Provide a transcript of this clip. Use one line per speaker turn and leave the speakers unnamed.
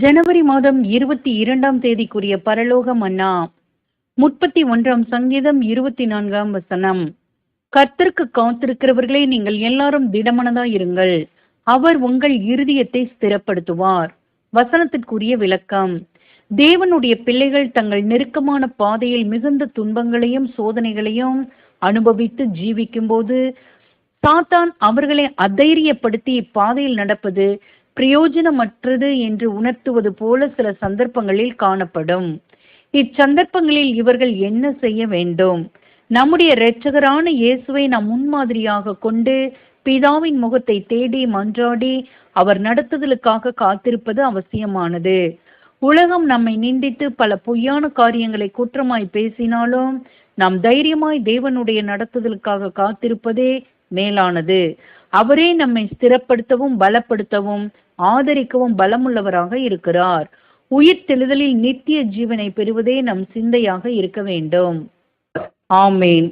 ஜனவரி மாதம் இருபத்தி இரண்டாம் தேதிக்குரிய பரலோக மன்னா. முப்பத்தி ஒன்றாம் சங்கீதம் இருபத்தி நான்காம் வசனம். கர்த்தருக்கு காத்திருக்கிறவர்களே நீங்கள் எல்லாரும் திடமனதா இருங்கள். அவர் உங்கள் இருதயத்தை ஸ்திரப்படுத்துவார். வசனத்திற்குரிய விளக்கம். தேவனுடைய பிள்ளைகள் தங்கள் நெருக்கமான பாதையில் மிகுந்த துன்பங்களையும் சோதனைகளையும் அனுபவித்து ஜீவிக்கும்போது சாத்தான் அவர்களை அதைரியப்படுத்தி இப்பாதையில் நடப்பது பிரயோஜனமற்றது என்று உணர்த்துவது போல சில சந்தர்ப்பங்களில் காணப்படும். இச்சந்தர்ப்பங்களில் இவர்கள் என்ன செய்ய வேண்டும்? நம்முடைய இரட்சகரான இயேசுவை நாம் முன்மாதிரியாக கொண்டு பிதாவின் முகத்தை தேடி மன்றாடி அவர் நடத்துதலுக்காக காத்திருப்பது அவசியமானது. உலகம் நம்மை நிந்தித்து பல பொய்யான காரியங்களை குற்றமாய் பேசினாலும் நாம் தைரியமாய் தேவனுடைய நடத்துதலுக்காக காத்திருப்பதே மேலானது. அவரே நம்மை ஸ்திரப்படுத்தவும் பலப்படுத்தவும் ஆதரிக்கவும் பலமுள்ளவராக இருக்கிறார். உயிர் தெளிதலில் நித்திய ஜீவனை பெறுவதே நம் சிந்தையாக இருக்க வேண்டும். ஆமேன்.